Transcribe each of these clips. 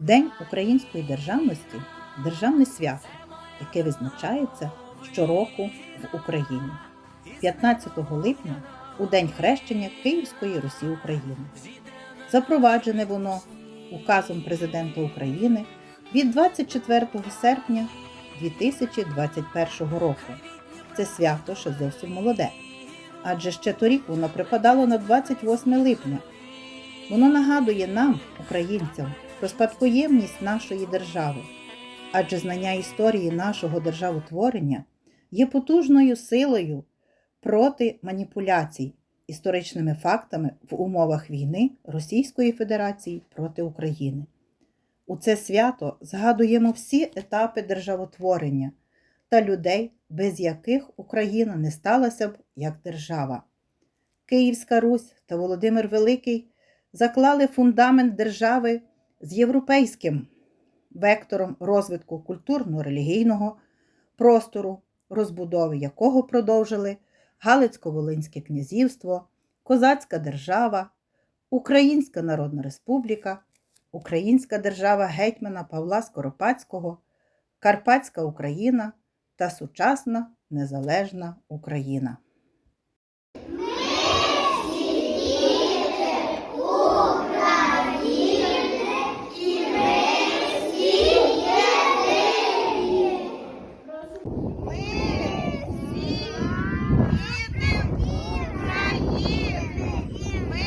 День української державності державне свято, яке відзначається щороку в Україні. 15 липня у день хрещення Київської Русі України. Запроваджене воно указом президента України від 24 серпня 2021 року. Це свято ще зовсім молоде. Адже ще торік воно припадало на 28 липня. Воно нагадує нам, українцям, про спадкоємність нашої держави, адже знання історії нашого державотворення є потужною силою проти маніпуляцій історичними фактами в умовах війни Російської Федерації проти України. У це свято згадуємо всі етапи державотворення та людей, без яких Україна не сталася б як держава. Київська Русь та Володимир Великий заклали фундамент держави з європейським вектором розвитку культурно-релігійного простору, розбудови якого продовжили Галицько-Волинське князівство, Козацька держава, Українська Народна Республіка, Українська держава гетьмана Павла Скоропадського, Карпатська Україна та сучасна незалежна Україна. Ми всі України, і ми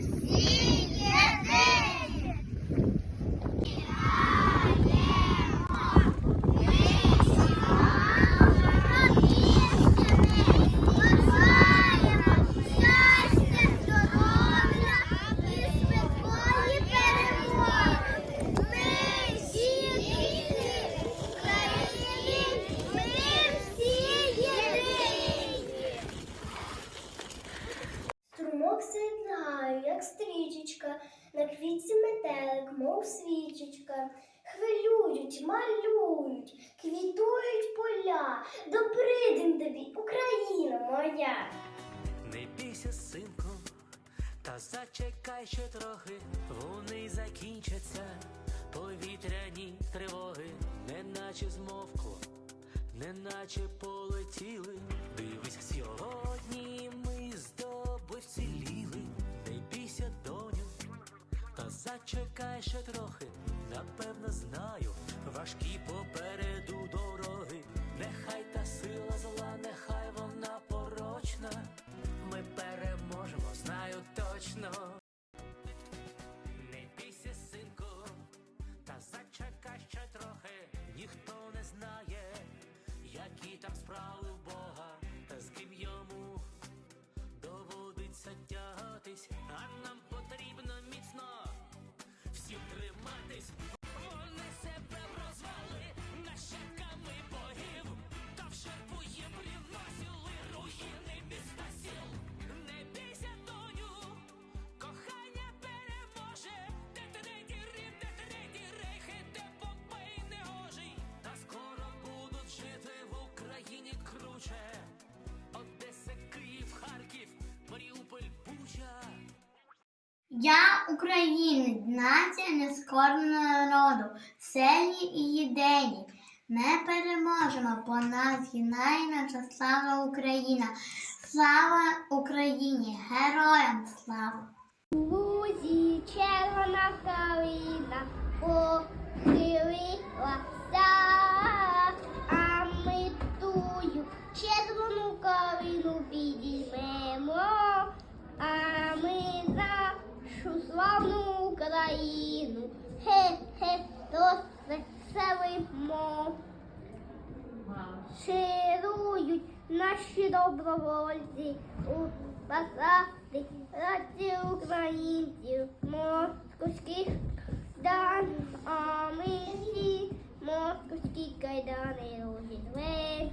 всі єдині. Щастя, здоров'я і швидкої перемоги. Ми всі діти України, ми всі єдині. Струмок сідає, як стрічечка, на квітці метелик, мов свічечка. Хвилюють, малюють, квітують поля. Добрий тобі, Україна моя. Не бійся, синку, та зачекай ще трохи, вони закінчаться, повітряні тривоги, неначе змовкло, неначе полетіли. Дивись, сьогодні ми з зачекай ще трохи, напевно знаю, важкі попереду дороги. Нехай та сила зла, нехай вона порочна. Ми переможемо, знаю точно. Не бійся, синку, та зачекай ще трохи. Ніхто не знає, які там справи в Бога, та з ким йому доводиться тягатись, а нам Я українець, нація нескорного народу, селі і єдині. Ми переможемо, бо нас єднає наша слава Україна. Слава Україні! Героям слава! Лузі червона калина нашу славну Україну. Хе-хе розвеселимо. Ширують наші добровольці у посади раді українців московських дан, а ми всі московські кайдани розірвемо,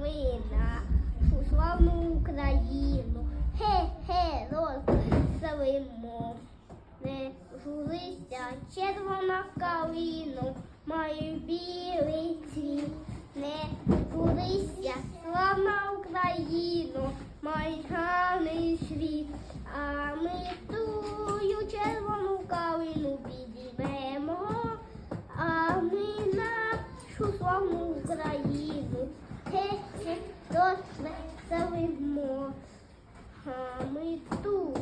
ми нашу славну Україну. Хе-хе лимон. Не журися червона калину, маю білий цвіт. Не журися слава Україну, май гарний світ. А ми тую червону калину підіймемо, а ми нашу славну Україну. Хе-хе, дозвелимо ми ту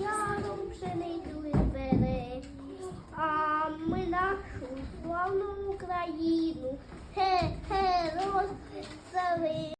яру пшеницю зберем, а ми нашу славну Україну, ге, хе, розсели.